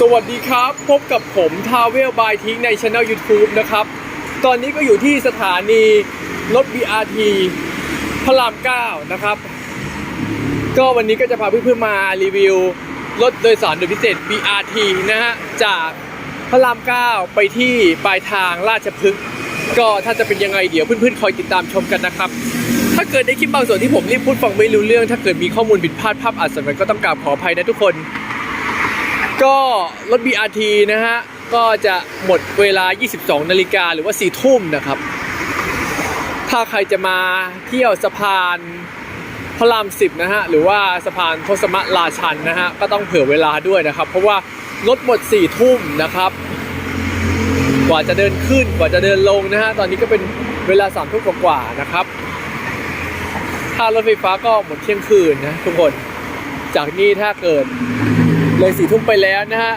สวัสดีครับ พบกับผมทาเวลบายทิ้งในช anel YouTube นะครับ ตอนนี้ก็อยู่ที่สถานีรถ BRT พระราม 9 นะครับ ก็วันนี้ก็จะพาเพื่อนๆมารีวิวรถโดยสารโดยพิเศษ BRT นะฮะ จากพระราม 9 ไปที่ปลายทางราชพฤกษ์ก็ถ้าจะเป็นยังไงเดี๋ยวเพื่อนๆ คอยติดตามชมกันนะครับ ถ้าเกิดในคลิปบางส่วนที่ผมรีบพูดฟังไม่รู้เรื่อง ถ้าเกิดมีข้อมูลผิดพลาดภาพอาจสำเร็จก็ต้องกราบขออภัยนะทุกคน ก็รถ BRT นะฮะ ก็จะหมดเวลา 22 นาฬิกาหรือว่า 4 ทุ่มนะครับ ถ้าใครจะมาเที่ยวสะพานพระราม 10 นะฮะ หรือว่าสะพานโทสมะราชันนะฮะ ก็ต้องเผื่อเวลาด้วยนะครับ เพราะว่ารถหมด 4 ทุ่มนะครับ กว่าจะเดินขึ้นกว่าจะเดินลงนะฮะ ตอนนี้ก็เป็นเวลา 3 ทุ่มกว่าๆนะครับ ถ้ารถไฟฟ้าก็หมดเที่ยงคืนนะทุกคน จากนี้ถ้าเกิด เลยสี่ทุ่มไปแล้วนะฮะ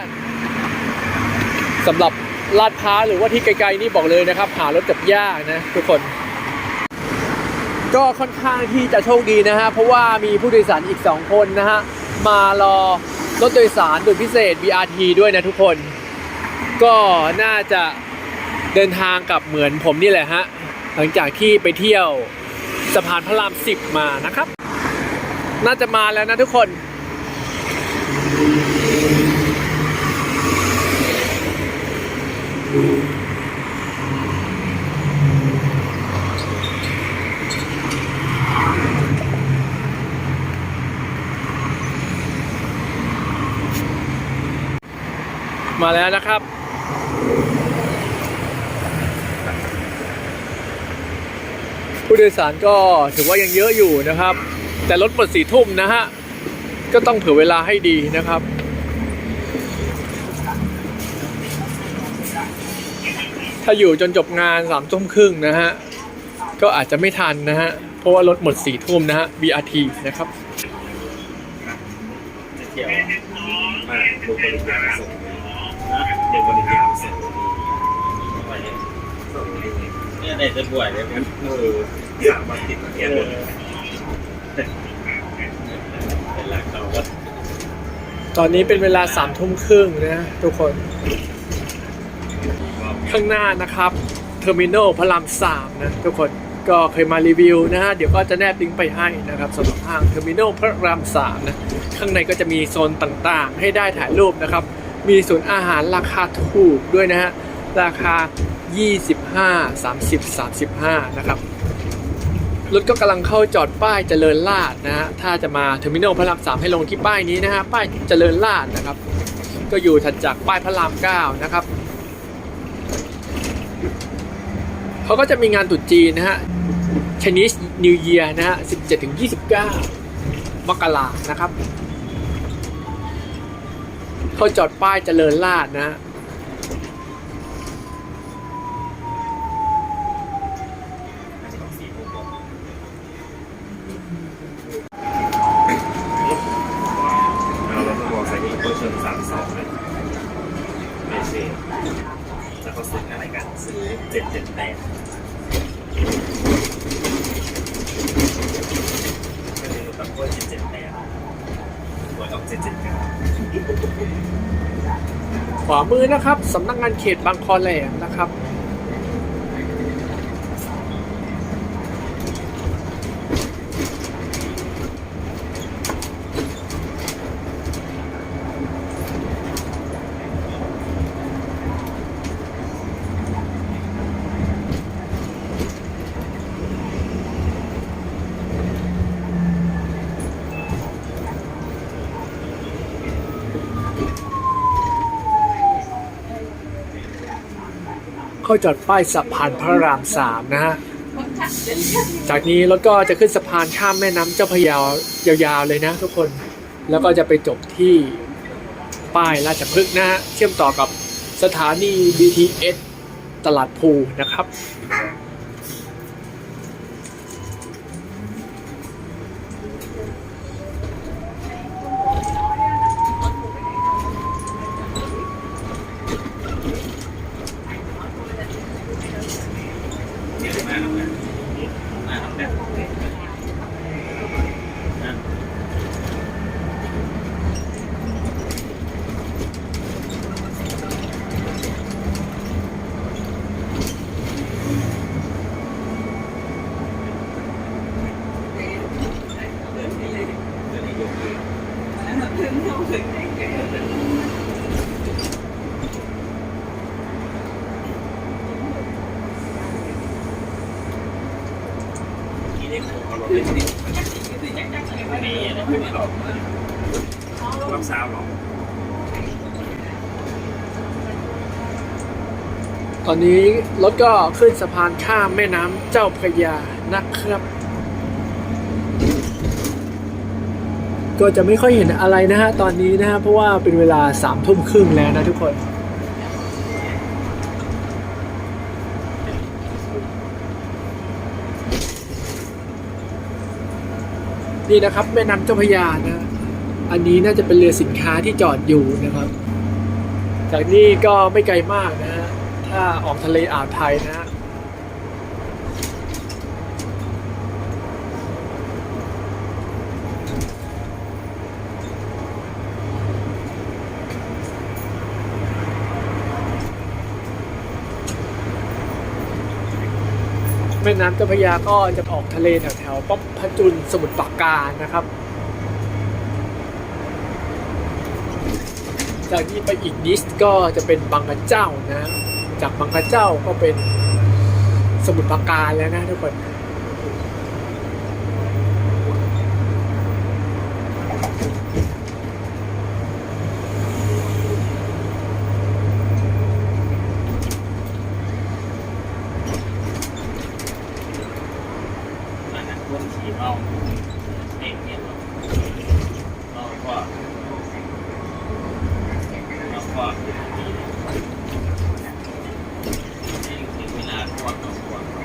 สำหรับลาดพร้าวหรือว่าที่ไกลๆนี่บอกเลยนะครับ หารถจับยากนะทุกคน ก็ค่อนข้างที่จะโชคดีนะฮะเพราะว่ามีผู้โดยสารอีก 2 คนนะฮะมารอรถโดยสารโดยพิเศษ BRT ด้วยนะทุกคน ก็น่าจะเดินทางกลับเหมือนผมนี่แหละฮะหลังจากที่ไปเที่ยวสะพานพระราม 10 มานะครับ น่าจะมาแล้วนะทุกคน แล้วนะครับผู้โดยสารก็ถือว่ายังเยอะอยู่นะครับ แต่รถหมดสี่ทุ่มนะฮะ ก็ต้องเผื่อเวลาให้ดีนะครับ ถ้าอยู่จนจบงานสามทุ่มครึ่งนะฮะ ก็อาจจะไม่ทันนะฮะ เพราะว่ารถหมดสี่ทุ่มนะฮะ BRT นะครับจะเที่ยวมาดูปริญญาส่ง เด็กปริญญาส่งไปส่งเนี่ยไหนจะบวชเลยมันเออสามวันติดเนี่ยเป็นหลักเขาก็ตอนนี้เป็นเวลาสามทุ่มครึ่งนะทุกคน ข้างหน้านะครับเทอร์มินอลพระรามสามนะทุกคนก็เคยมารีวิวนะฮะเดี๋ยวก็จะแนบลิงก์ไปให้นะครับสำหรับห้างเทอร์มินอลพระรามสามนะข้างในก็จะมีโซนต่างๆ ให้ได้ถ่ายรูปนะครับ มีศูนย์อาหารราคาถูกด้วยนะฮะ ราคา 25 30 35 นะครับ รถก็กำลังเข้าจอดป้ายเจริญลาดนะฮะ ถ้าจะมาเทอร์มินอลพระรามสามให้ลงที่ป้ายนี้นะฮะ ป้ายเจริญลาดนะครับ ก็อยู่ถัดจากป้ายพระรามเก้านะครับ เขาก็จะมีงานตรุษจีนนะฮะ Chinese New Year นะฮะ 17-29 มกรานะครับ เขาจอดป้ายเจริญราษนะฮะ เอาแล้วก็บอกใส่ที่เปิดเชิงสามสองเลยไม่ใช่แล้วก็ซื้ออะไรกันซื้อเจ็ดเจ็ดแปดก็คือแบบว่าเจ็ดเจ็ดแปดหวยออกเจ็ดเจ็ดเก้า ขวามือนะครับสำนักงานเขตบางคอแหลมนะครับ เข้าจอดป้ายสะพานพระรามสามนะฮะจากนี้รถก็จะขึ้นสะพานข้ามแม่น้ำเจ้าพระยายาวๆเลยนะ ทุกคนแล้วก็จะไปจบที่ป้ายราชพฤกษ์นะฮะเชื่อมต่อกับสถานี BTS ตลาดภูนะครับ มาทำงานมาทำแบบ รับสาวหรอตอนนี้รถก็ขึ้นสะพานข้ามแม่น้ำเจ้าพระยานะครับ ก็จะไม่ค่อยเห็นอะไรนะฮะตอนนี้นะฮะเพราะว่าเป็นเวลาสามทุ่มครึ่งแล้วนะทุกคน นี่นะครับแม่น้ำเจ้าพระยานะ อันนี้น่าจะเป็นเรือสินค้าที่จอดอยู่นะครับ จากนี้ก็ไม่ไกลมากนะฮะถ้าออกทะเลอ่าวไทยนะ แม่น้ำเจ้าพระยาก็จะออกทะเลแถวๆป้อมพระจุลสมุทรปราการนะครับ จากนี้ไปอีกนิดก็จะเป็นบางกระเจ้านะ จากบางกระเจ้าก็เป็นสมุทรปราการแล้วนะทุกคนนั้นร่วมทีมเอาเองเนี่ยเราก็เราก็ถึงเวลาพวกเราพวกเรา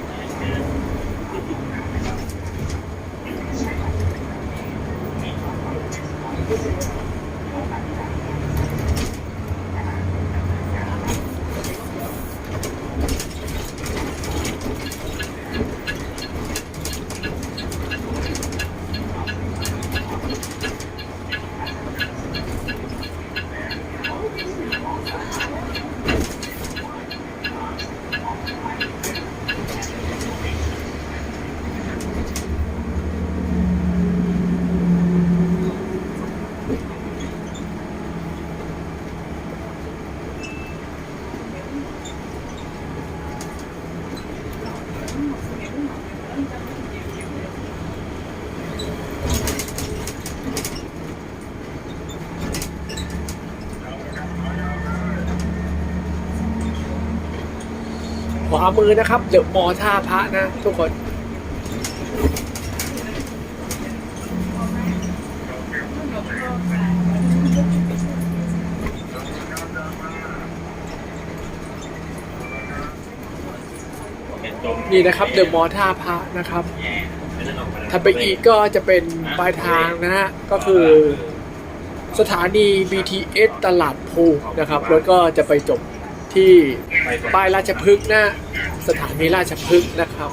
ขวามือนะครับเดอะมอท่าพระนะทุกคน นี่นะครับเดอะมอท่าพระนะครับแย่ไม่ได้ลงมาถัดไปอีกก็จะเป็นปลายทางนะฮะก็คือสถานี BTS ตลาดภูนะครับ แล้วก็จะไปจบ ที่ป้ายราชพฤกษ์นะสถานีราชพฤกษ์นะครับ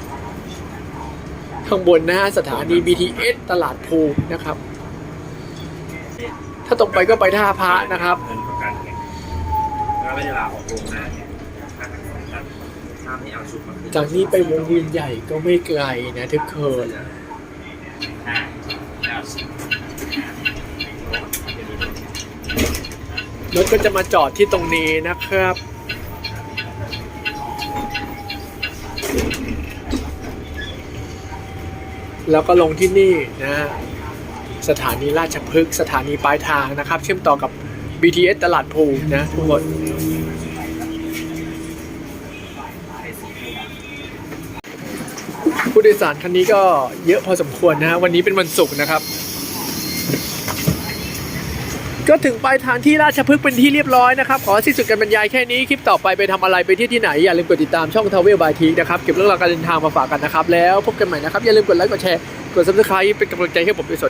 ข้างบนนะฮะสถานี BTS ตลาดภูนะครับ ถ้าตรงไปก็ไปท่าพระนะครับจากนี้ไปวงเวียนใหญ่ก็ไม่ไกลนะทุกคนรถก็จะมาจอดที่ตรงนี้นะครับ แล้วก็ลงที่นี่นะสถานีราชพฤกษ์สถานีปลายทางนะครับ เชื่อมต่อกับ BTS ตลาดภูนะทุกคนผู้โดยสารคันนี้ก็เยอะพอสมควรนะฮะวันนี้เป็นวันศุกร์นะครับ ก็ถึงปลายทางที่ราชพฤกษ์เป็นที่เรียบร้อยนะครับ ขอสิ้นสุดการบรรยายแค่นี้คลิปต่อไปไปทำอะไรไปที่ที่ไหน อย่าลืมกดติดตามช่องทาวเวลบายทีนะครับ เก็บเรื่องราวการเดินทางมาฝากกันนะครับ แล้วพบกันใหม่นะครับ อย่าลืมกดไลค์กดแชร์กดซับสไครป์เป็นกำลังใจให้ผมด้วยสวัสดี